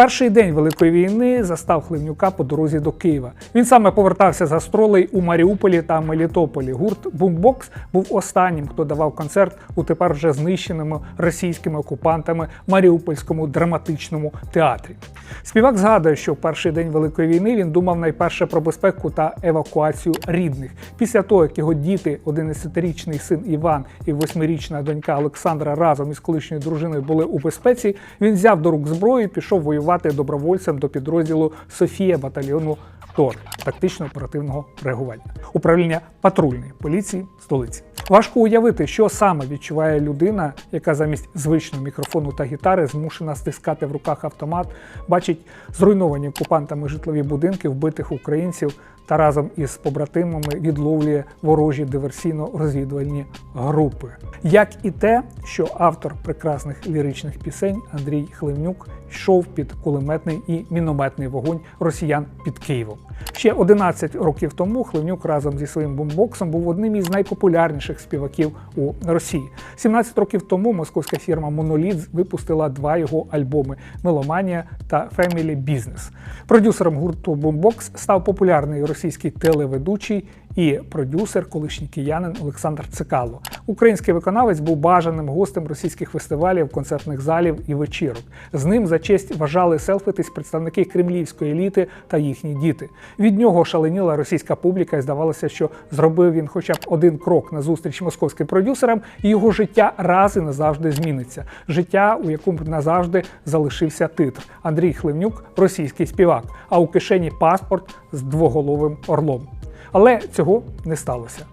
Перший день Великої війни застав Хливнюка по дорозі до Києва. Він саме повертався з гастролей у Маріуполі та Мелітополі. Гурт Бумбокс був останнім, хто давав концерт у тепер вже знищеному російськими окупантами Маріупольському драматичному театрі. Співак згадує, що в перший день Великої війни він думав найперше про безпеку та евакуацію рідних. Після того, як його діти, 11-річний син Іван і 8-річна донька Олександра разом із колишньою дружиною були у безпеці, він взяв до рук зброю і пішов воювати добровольцем до підрозділу Софія батальйону ТОР тактично-оперативного реагування управління патрульної поліції столиці. Важко уявити, що саме відчуває людина, яка замість звичного мікрофону та гітари змушена стискати в руках автомат, бачить зруйновані окупантами житлові будинки вбитих українців та разом із побратимами відловлює ворожі диверсійно-розвідувальні групи. Як і те, що автор прекрасних ліричних пісень Андрій Хливнюк йшов під кулеметний і мінометний вогонь росіян під Києвом. Ще 11 років тому Хливнюк разом зі своїм бомбоксом був одним із найпопулярніших співаків у Росії. 17 років тому московська фірма Моноліт випустила два його альбоми Меломанія та Family Business. Продюсером гурту Бомбокс став популярний російський телеведучий і продюсер, колишній киянин Олександр Цикало. Український виконавець був бажаним гостем російських фестивалів, концертних залів і вечірок. З ним за честь вважали селфитись представники кремлівської еліти та їхні діти. Від нього шаленіла російська публіка, і здавалося, що зробив він хоча б один крок на зустріч московським продюсерам, і його життя раз і назавжди зміниться. Життя, у якому назавжди залишився титр Андрій Хливнюк, російський співак, а у кишені паспорт з двоголовим орлом. Але цього не сталося.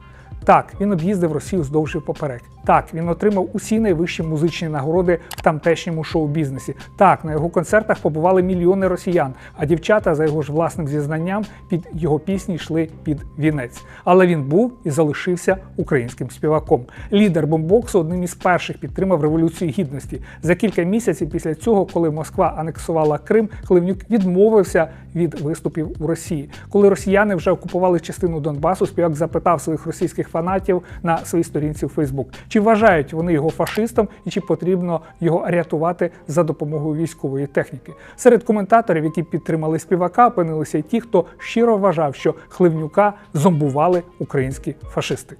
Так, він об'їздив Росію здовж і поперек. Так, він отримав усі найвищі музичні нагороди в тамтешньому шоу-бізнесі. Так, на його концертах побували мільйони росіян, а дівчата, за його ж власним зізнанням, під його пісні йшли під вінець. Але він був і залишився українським співаком. Лідер бомбоксу одним із перших підтримав революцію гідності. За кілька місяців після цього, коли Москва анексувала Крим, Хливнюк відмовився від виступів у Росії. Коли росіяни вже окупували частину Донбасу, співак запитав своїх російських фанатів на своїй сторінці у Фейсбук, чи вважають вони його фашистом і чи потрібно його рятувати за допомогою військової техніки. Серед коментаторів, які підтримали співака, опинилися й ті, хто щиро вважав, що Хливнюка зомбували українські фашисти.